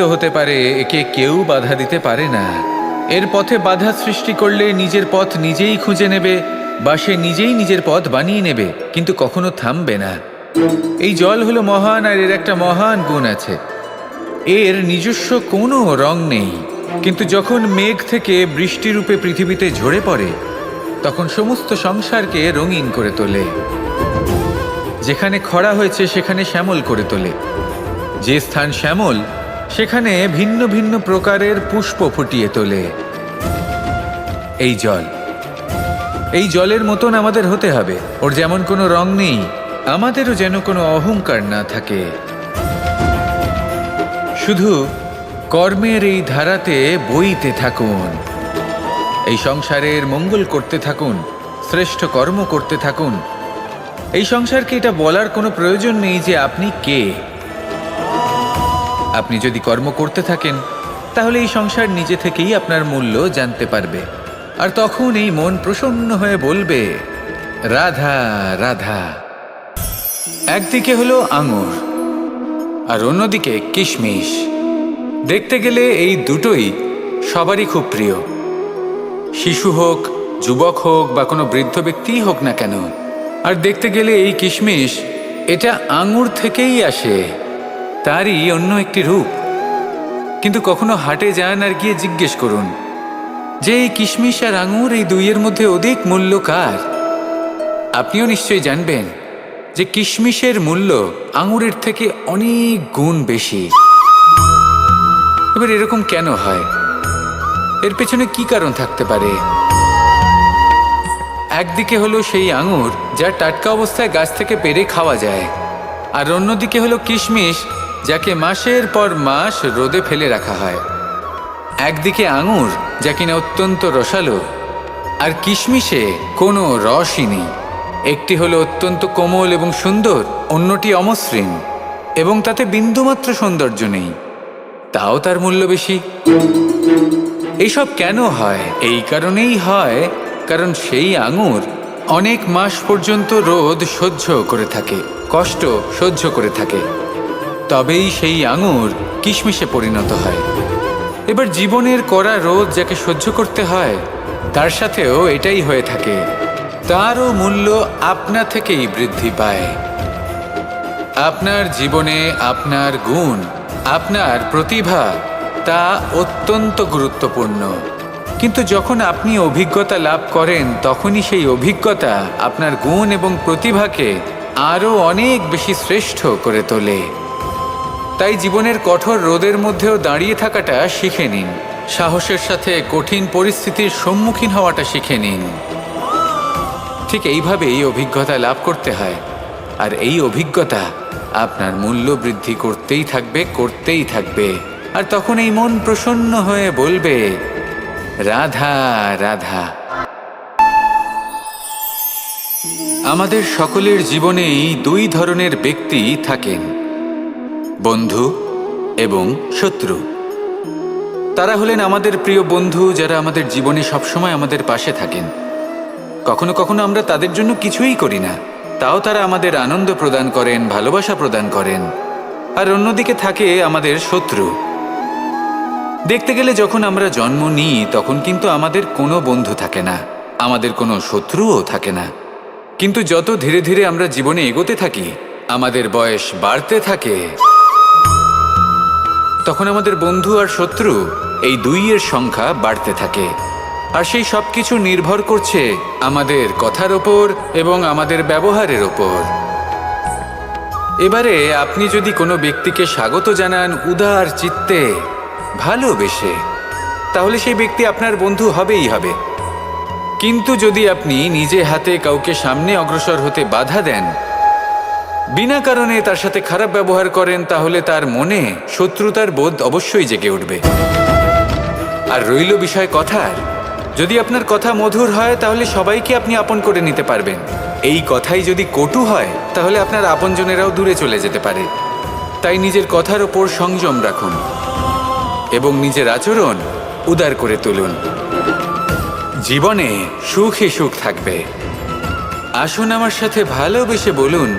প্রবাহিত হতে পারে, একে কেউ বাধা দিতে পারে না। এর পথে বাধা সৃষ্টি করলে নিজের পথ নিজেই খুঁজে নেবে বা সে নিজেই নিজের পথ বানিয়ে নেবে, কিন্তু কখনো থামবে না। এই জল হলো মহান আর এর একটা মহান গুণ আছে। এর নিজস্ব কোনো রং নেই, কিন্তু যখন মেঘ থেকে বৃষ্টিরূপে পৃথিবীতে ঝরে পড়ে, তখন সমস্ত সংসারকে রঙিন করে তোলে। যেখানে খরা হয়েছে, সেখানে শ্যামল করে তোলে। যে স্থান শ্যামল সেখানে ভিন্ন ভিন্ন প্রকারের পুষ্প ফুটিয়ে তোলে। এই জল। এই জলের মতন আমাদের হতে হবে। ওর যেমন কোনো রং নেই, আমাদেরও যেন কোনো অহংকার না থাকে। শুধু কর্মের এই ধারাতে বইতে থাকুন। এই সংসারের মঙ্গল করতে থাকুন, শ্রেষ্ঠ কর্ম করতে থাকুন। এই সংসারকে এটা বলার কোনো প্রয়োজন নেই যে আপনি কে। আপনি যদি কর্ম করতে থাকেন, তাহলে এই সংসার নিজে থেকেই আপনার মূল্য জানতে পারবে। আর তখন এই মন প্রসন্ন হয়ে বলবে, রাধা রাধা। একদিকে হলো আঙুর, আর অন্যদিকে কিশমিশ। দেখতে গেলে এই দুটোই সবারই খুব প্রিয়। শিশু হোক, যুবক হোক, বা কোনো বৃদ্ধ ব্যক্তিই হোক না কেন, আর দেখতে গেলে এই কিশমিশ, এটা আঙুর থেকেই আসে। তারই অন্য একটি রূপ। কিন্তু কখনো হাটে যান আর গিয়ে জিজ্ঞেস করুন, যে এই কিশমিশ আর আঙুর এই দুইয়ের মধ্যে অধিক মূল্য কার? আপনিও নিশ্চয়ই জানবেন যে কিশমিশের মূল্য আঙুরের থেকে অনেক গুণ বেশি। এবার এরকম কেন হয়? এর পেছনে কি কারণ থাকতে পারে? একদিকে হলো সেই আঙুর যা টাটকা অবস্থায় গাছ থেকে পেরে খাওয়া যায়, আর অন্যদিকে হলো কিশমিশ যাকে মাসের পর মাস রোদে ফেলে রাখা হয়। একদিকে আঙুর, যা কিনা অত্যন্ত রসালো, আর কিশমিশে কোনো রসই নেই। একটি হলো অত্যন্ত কোমল এবং সুন্দর, অন্যটি অমসৃণ, এবং তাতে বিন্দুমাত্র সৌন্দর্য নেই। তাও তার মূল্য বেশি। এইসব কেন হয়? এই কারণেই হয়, কারণ সেই আঙুর অনেক মাস পর্যন্ত রোদ সহ্য করে থাকে, কষ্ট সহ্য করে থাকে। তবেই সেই আঙুর কিশমিশে পরিণত হয়। এবার জীবনের কড়া রোদ যাকে সহ্য করতে হয়, তার সাথেও এটাই হয়ে থাকে, তারও মূল্য আপনা থেকেই বৃদ্ধি পায়। আপনার জীবনে আপনার গুণ, আপনার প্রতিভা, তা অত্যন্ত গুরুত্বপূর্ণ। কিন্তু যখন আপনি অভিজ্ঞতা লাভ করেন, তখনই সেই অভিজ্ঞতা আপনার গুণ এবং প্রতিভাকে আরও অনেক বেশি শ্রেষ্ঠ করে তোলে। তাই জীবনের কঠোর রোদের মধ্যেও দাঁড়িয়ে থাকাটা শিখে নিন। সাহসের সাথে কঠিন পরিস্থিতির সম্মুখীন হওয়াটা শিখে নিন। ঠিক এইভাবেই অভিজ্ঞতা লাভ করতে হয়। আর এই অভিজ্ঞতা আপনার মূল্য বৃদ্ধি করতেই থাকবে করতেই থাকবে। আর তখন এই মন প্রসন্ন হয়ে বলবে, রাধা রাধা। আমাদের সকলের জীবনেই দুই ধরনের ব্যক্তি থাকেন। বন্ধু এবং শত্রু। তারা হলেন আমাদের প্রিয় বন্ধু যারা আমাদের জীবনে সবসময় আমাদের পাশে থাকেন। কখনো কখনো আমরা তাদের জন্য কিছুই করি না, তাও তারা আমাদের আনন্দ প্রদান করেন, ভালোবাসা প্রদান করেন। আর অন্যদিকে থাকে আমাদের শত্রু। দেখতে গেলে যখন আমরা জন্ম নিই, তখন কিন্তু আমাদের কোনো বন্ধু থাকে না, আমাদের কোনো শত্রুও থাকে না। কিন্তু যত ধীরে ধীরে আমরা জীবনে এগোতে থাকি, আমাদের বয়স বাড়তে থাকে। তখন আমাদের বন্ধু আর শত্রু এই দুইয়ের সংখ্যা বাড়তে থাকে। আর সেই সব কিছু নির্ভর করছে আমাদের কথার ওপর এবং আমাদের ব্যবহারের ওপর। এবারে আপনি যদি কোনো ব্যক্তিকে স্বাগত জানান উদার চিত্তে, ভালোবেসে, তাহলে সেই ব্যক্তি আপনার বন্ধু হবেই হবে। কিন্তু যদি আপনি নিজে হাতে কাউকে সামনে অগ্রসর হতে বাধা দেন বিনা কারণে তার সাথে খারাপ ব্যবহার করেন, তাহলে তার মনে শত্রুতার বোধ অবশ্যই জেগে উঠবে। আর রইল বিষয় কথার। যদি আপনার কথা মধুর হয়, তাহলে সবাইকে আপনি আপন করে নিতে পারবেন। এই কথাই যদি কটু হয়, তাহলে আপনার আপনজনেরাও দূরে চলে যেতে পারে। তাই নিজের কথার ওপর সংযম রাখুন এবং নিজের আচরণ উদার করে তুলুন। জীবনে সুখে সুখ থাকবে। আসুন আমার সাথে ভালোবেসে বলুন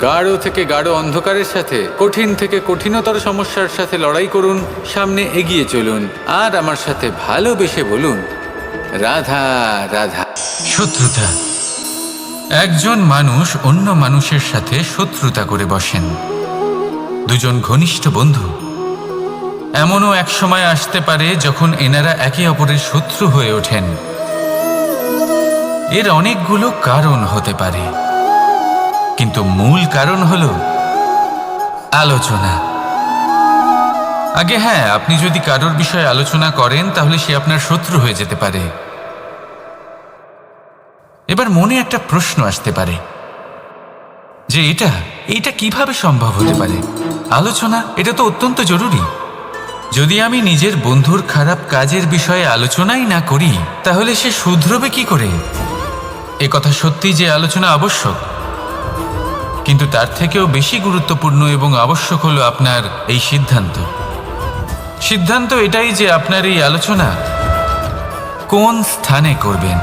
গাঢ় থেকে গাঢ় অন্ধকারের সাথে, কঠিন থেকে কঠিনতর সমস্যার সাথে লড়াই করুন, সামনে এগিয়ে চলুন, আর আমার সাথে ভালোবেসে বলুন, রাধা রাধা। শত্রুতা। একজন মানুষ অন্য মানুষের সাথে শত্রুতা করে বসেন। দুজন ঘনিষ্ঠ বন্ধু। এমনও এক সময় আসতে পারে যখন এনারা একে অপরের শত্রু হয়ে ওঠেন। এর অনেকগুলো কারণ হতে পারে। কিন্তু মূল কারণ হল আলোচনা। আগে হ্যাঁ আপনি যদি কারোর বিষয়ে আলোচনা করেন, তাহলে সে আপনার শত্রু হয়ে যেতে পারে। এবার মনে একটা প্রশ্ন আসতে পারে, যে এটা এটা কীভাবে সম্ভব হতে পারে? আলোচনা, এটা তো অত্যন্ত জরুরি। যদি আমি নিজের বন্ধুর খারাপ কাজের বিষয়ে আলোচনাই না করি, তাহলে সে শুধরবে কি করে? এ কথা সত্যি যে আলোচনা আবশ্যক? কিন্তু তার থেকেও বেশি গুরুত্বপূর্ণ এবং আবশ্যক হলো আপনার এই সিদ্ধান্ত। সিদ্ধান্ত এটাই যে আপনার এই আলোচনা কোন স্থানে করবেন?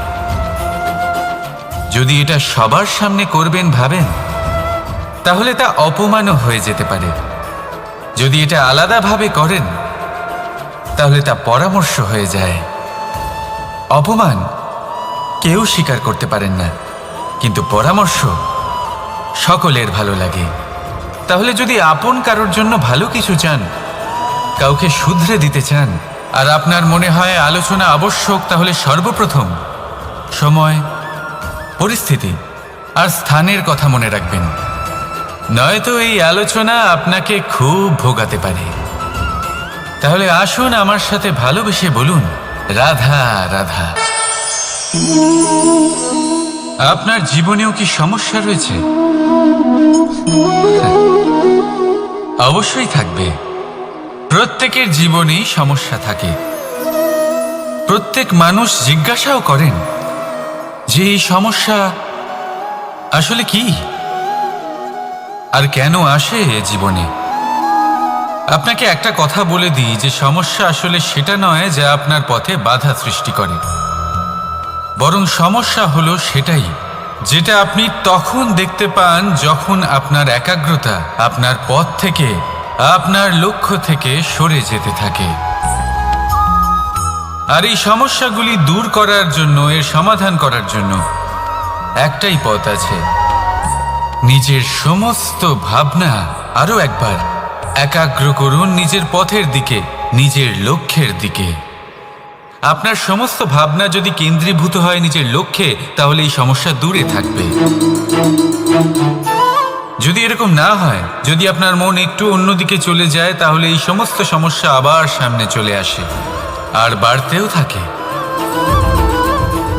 যদি এটা সবার সামনে করবেন ভাবেন, তাহলে তা অপমানও হয়ে যেতে পারে। যদি এটা আলাদাভাবে করেন, তাহলে তা পরামর্শ হয়ে যায়। অপমান কেউ স্বীকার করতে পারেন না, কিন্তু পরামর্শ সকলের ভালো লাগে। তাহলে যদি আপন কারোর জন্য ভালো কিছু চান, কাউকে শুধরে দিতে চান, আর আপনার মনে হয় আলোচনা আবশ্যক, তাহলে সর্বপ্রথম সময়, পরিস্থিতি আর স্থানের কথা মনে রাখবেন। নয়তো এই আলোচনা আপনাকে খুব ভোগাতে পারে। তাহলে আসুন আমার সাথে ভালোবেসে বলুন, রাধা রাধা। আপনার জীবনেও কি সমস্যা রয়েছে? অবশ্যই থাকবে। প্রত্যেকের জীবনেই সমস্যা থাকে। প্রত্যেক মানুষ জিজ্ঞাসাও করেন যে এই সমস্যা আসলে কি? আর কেন আসে এ জীবনে? আপনাকে একটা কথা বলে দিই যে সমস্যা আসলে সেটা নয় যা আপনার পথে বাধা সৃষ্টি করে। বরং সমস্যা হলো সেটাই। যেটা আপনি তখন দেখতে পান যখন আপনার একাগ্রতা আপনার পথ থেকে, আপনার লক্ষ্য থেকে সরে যেতে থাকে। আর এই সমস্যাগুলি দূর করার জন্য, এর সমাধান করার জন্য একটাই পথ আছে। নিজের সমস্ত ভাবনা আরও একবার একাগ্র করুন নিজের পথের দিকে, নিজের লক্ষ্যের দিকে। আপনার সমস্ত ভাবনা যদি কেন্দ্রীভূত হয় নিজের লক্ষ্যে, তাহলে এই সমস্যা দূরে থাকবে। যদি এরকম না হয়, যদি আপনার মন একটু অন্যদিকে চলে যায়, তাহলে এই সমস্ত সমস্যা আবার সামনে চলে আসে, আর বাড়তেও থাকে।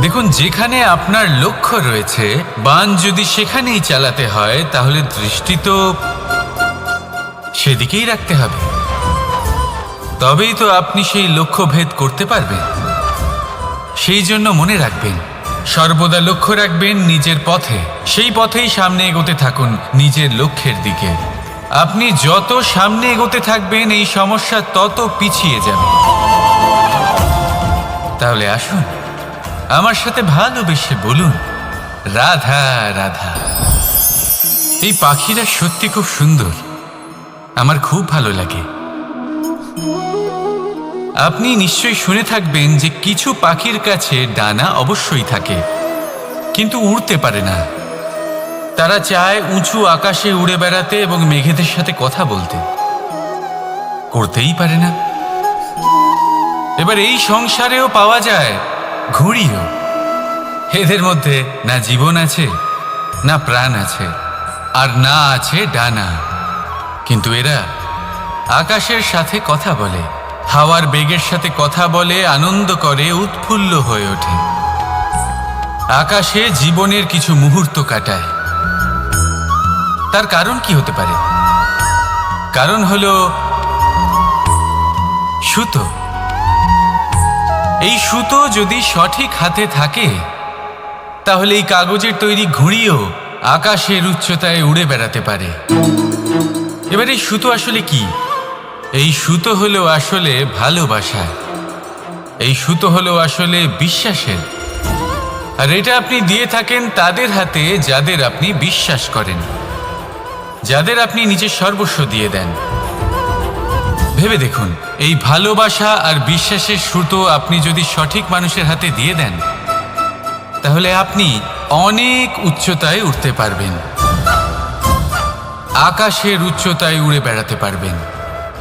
দেখুন, যেখানে আপনার লক্ষ্য রয়েছে, বান যদি সেখানেই চালাতে হয়, তাহলে দৃষ্টি তো সেদিকেই রাখতে হবে। তবেই তো আপনি সেই লক্ষ্য ভেদ করতে পারবেন। সেই জন্য মনে রাখবেন, সর্বদা লক্ষ্য রাখবেন নিজের পথে। সেই পথেই সামনে এগোতে থাকুন নিজের লক্ষ্যের দিকে। আপনি যত সামনে এগোতে থাকবেন, এই সমস্যা তত পিছিয়ে যাবে। তাহলে আসুন, আমার সাথে ভালোবেসে বলুন, রাধা রাধা। এই পাখিরা সত্যি খুব সুন্দর। আমার খুব ভালো লাগে। আপনি নিশ্চয়ই শুনে থাকবেন যে কিছু পাখির কাছে ডানা অবশ্যই থাকে, কিন্তু উড়তে পারে না। তারা চায় উঁচু আকাশে উড়ে বেড়াতে এবং মেঘেদের সাথে কথা বলতে। করতেই পারে না। এবার এই সংসারেও পাওয়া যায় ঘুড়িও। এদের মধ্যে না জীবন আছে, না প্রাণ আছে, আর না আছে ডানা। কিন্তু এরা আকাশের সাথে কথা বলে। হাওয়ার বেগের সাথে কথা বলে আনন্দ করে, উৎফুল্ল হয়ে ওঠে। আকাশে জীবনের কিছু মুহূর্ত কাটায়। তার কারণ কি হতে পারে? কারণ হল সুতো। এই সুতো যদি সঠিক হাতে থাকে, তাহলে এই কাগজের তৈরি ঘুড়িও আকাশের উচ্চতায় উড়ে বেড়াতে পারে। এবার এই সুতো আসলে কি? এই সুতো হলো আসলে ভালোবাসা। এই সুতো হলো আসলে বিশ্বাসের। আর এটা আপনি দিয়ে থাকেন তাদের হাতে যাদের আপনি বিশ্বাস করেন। যাদের আপনি নিজের সর্বস্ব দিয়ে দেন। ভেবে দেখুন, এই ভালোবাসা আর বিশ্বাসের সুতো আপনি যদি সঠিক মানুষের হাতে দিয়ে দেন, তাহলে আপনি অনেক উচ্চতায় উঠতে পারবেন। আকাশের উচ্চতায় উড়ে বেড়াতে পারবেন।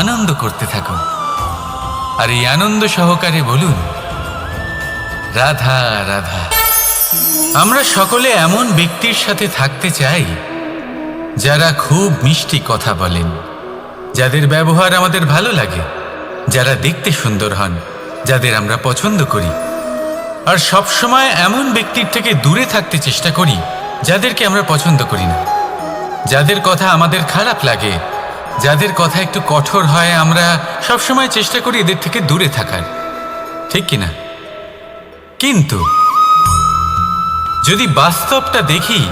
আনন্দ করতে থাকুন। আর এই আনন্দ সহকারে বলুন, রাধা রাধা, আমরা সকলে এমন ব্যক্তির সাথে থাকতে চাই, যারা খুব মিষ্টি কথা বলেন, যাদের ব্যবহার আমাদের ভালো লাগে, যারা দেখতে সুন্দর হন, যাদের আমরা পছন্দ করি। আর সবসময় এমন ব্যক্তির থেকে দূরে থাকতে চেষ্টা করি, যাদেরকে আমরা পছন্দ করি না, যাদের কথা আমাদের খারাপ লাগে যাদের কথা একটু কঠোর হয়, আমরা সবসময় চেষ্টা করি এদের থেকে দূরে থাকার। ঠিক কিনা? কিন্তু, যদি বাস্তবটা দেখি,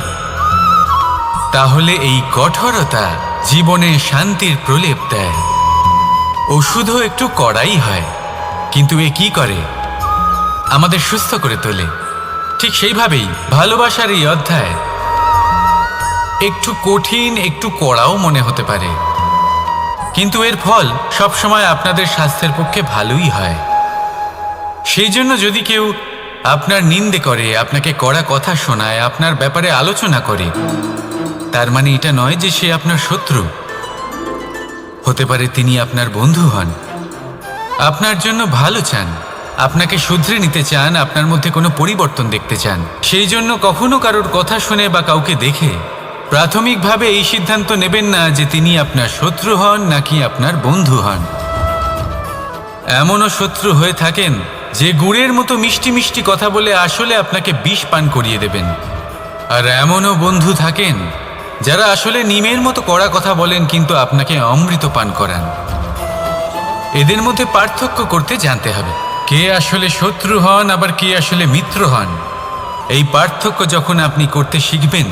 তাহলে এই কঠোরতা জীবনে শান্তির প্রলেপ দেয়। ওষুধও একটু কড়াই হয়, কিন্তু এ কি করে? আমাদের সুস্থ করে তোলে। ঠিক সেইভাবেই ভালোবাসার এই অধ্যায়। একটু কঠিন, একটু কড়াও মনে হতে পারে। কিন্তু এর ফল সবসময় আপনাদের স্বাস্থ্যের পক্ষে ভালোই হয়। সেই জন্য যদি কেউ আপনার নিন্দে করে, আপনাকে কড়া কথা শোনায়, আপনার ব্যাপারে আলোচনা করে, তার মানে এটা নয় যে সে আপনার শত্রু। হতে পারে তিনি আপনার বন্ধু হন। আপনার জন্য ভালো চান, আপনাকে শুধরে নিতে চান, আপনার মধ্যে কোনো পরিবর্তন দেখতে চান। সেই জন্য কখনো কারোর কথা শুনে বা কাউকে দেখে প্রাথমিকভাবে এই সিদ্ধান্ত নেবেন না যে তিনি আপনার শত্রু হন নাকি আপনার বন্ধু হন। এমনও শত্রু হয়ে থাকেন যে গুড়ের মতো মিষ্টি মিষ্টি কথা বলে আসলে আপনাকে বিষ পান করিয়ে দেবেন। আর এমনও বন্ধু থাকেন যারা আসলে নিমের মতো কড়া কথা বলেন কিন্তু আপনাকে অমৃত পান করান। এদের মধ্যে পার্থক্য করতে জানতে হবে, কে আসলে শত্রু হন, আবার কে আসলে মিত্র হন। এই পার্থক্য যখন আপনি করতে শিখবেন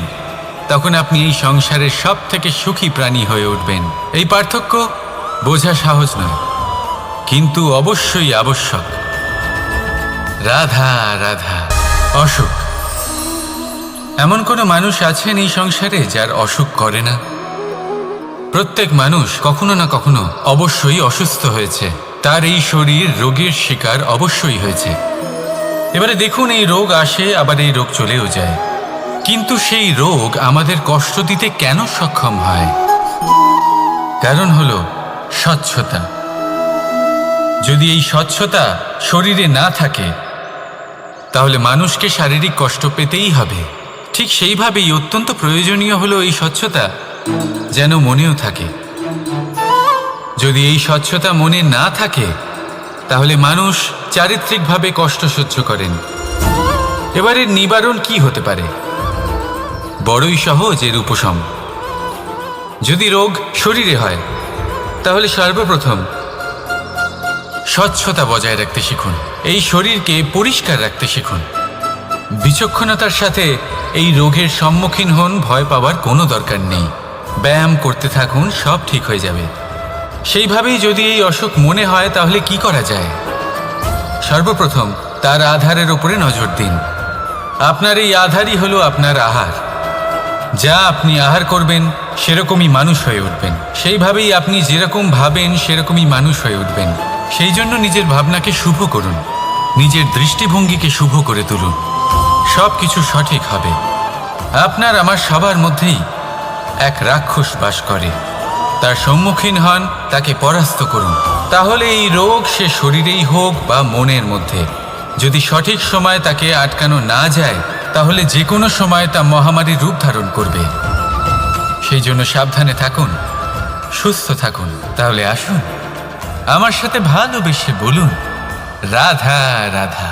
তখন আপনি এই সংসারের সব থেকে সুখী প্রাণী হয়ে উঠবেন। এই পার্থক্য বোঝা সহজ নয়, কিন্তু অবশ্যই আবশ্যক। রাধা রাধা, অসুখ। এমন কোনো মানুষ আছেন এই সংসারে যার অসুখ করে না? প্রত্যেক মানুষ কখনো না কখনো অবশ্যই অসুস্থ হয়েছে। তার এই শরীর রোগের শিকার অবশ্যই হয়েছে। এবারে দেখুন এই রোগ আসে, আবার এই রোগ চলেও যায়। কিন্তু সেই রোগ আমাদের কষ্ট দিতে কেন সক্ষম হয়? কারণ হলো স্বচ্ছতা। যদি এই স্বচ্ছতা শরীরে না থাকে, তাহলে মানুষকে শারীরিক কষ্ট পেতেই হবে। ঠিক সেইভাবেই অত্যন্ত প্রয়োজনীয় হলো এই স্বচ্ছতা যেন মনেও থাকে। যদি এই স্বচ্ছতা মনে না থাকে, তাহলে মানুষ চারিত্রিকভাবে কষ্ট সহ্য করেন। এবারে নিবারণ কি হতে পারে? বড়ই সহজ এর উপশম। যদি রোগ শরীরে হয়, তাহলে সর্বপ্রথম স্বচ্ছতা বজায় রাখতে শিখুন। এই শরীরকে পরিষ্কার রাখতে শিখুন। বিচক্ষণতার সাথে এই রোগের সম্মুখীন হন ভয় পাওয়ার কোনো দরকার নেই। ব্যায়াম করতে থাকুন, সব ঠিক হয়ে যাবে। সেইভাবেই যদি এই অসুখ মনে হয়, তাহলে কি করা যায়? সর্বপ্রথম তার আধারের ওপরে নজর দিন। আপনার এই আধারই হলো আপনার আহার। যা আপনি আহার করবেন, সেরকমই মানুষ হয়ে উঠবেন। সেইভাবেই আপনি যেরকম ভাবেন, সেরকমই মানুষ হয়ে উঠবেন। সেই জন্য নিজের ভাবনাকে শুভ করুন। নিজের দৃষ্টিভঙ্গিকে শুভ করে তুলুন। সব কিছু সঠিক হবে। আপনার আমার সবার মধ্যেই এক রাক্ষস বাস করে। তার সম্মুখীন হন, তাকে পরাস্ত করুন। তাহলে এই রোগ সে শরীরেই হোক বা মনের মধ্যে। যদি সঠিক সময় তাকে আটকানো না যায় তাহলে যে কোনো সময় তা মহামারীর রূপ ধারণ করবে সেই জন্য সাবধানে থাকুন, সুস্থ থাকুন তাহলে আসুন, আমার সাথে ভালোবেসে বলুন, রাধা রাধা!